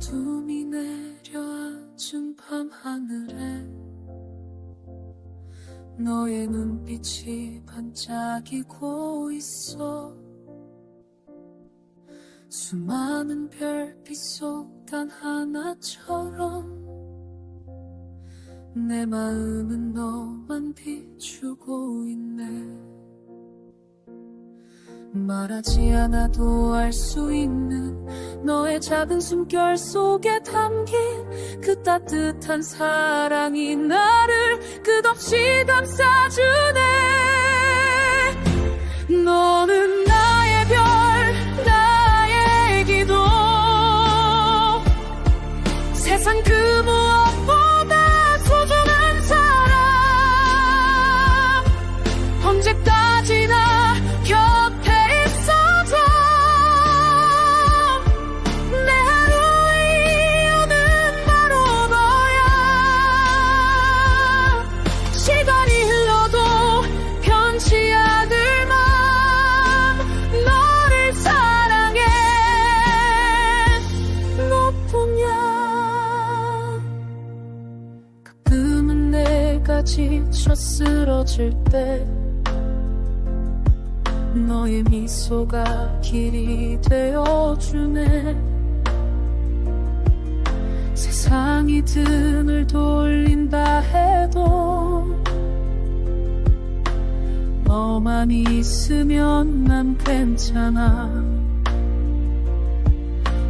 어둠이 내려앉은 밤하늘에 너의 눈빛이 반짝이고 있어 수많은 별빛 속 단 하나처럼 내 마음은 너만 비추고 있네. 말하지 않아도 알 수 있는 너의 작은 숨결 속에 담긴 그 따뜻한 사랑이 나를 끝없이 감싸주 내가 지쳐 쓰러질 때 너의 미소가 길이 되어주네. 세상이 등을 돌린다 해도 너만 있으면 난 괜찮아.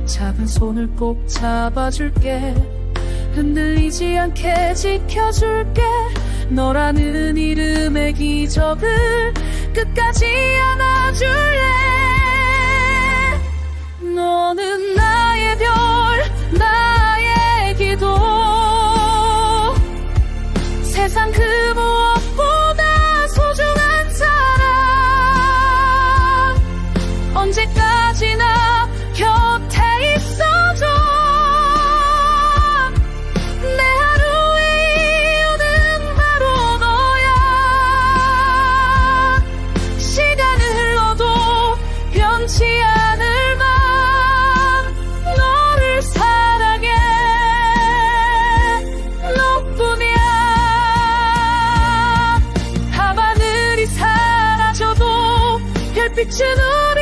작은 손을 꼭 잡아줄게 흔들리지 않게 지켜줄게. 너라는 이름의 기적을 끝까지 안아줄래? 너는 나 picture of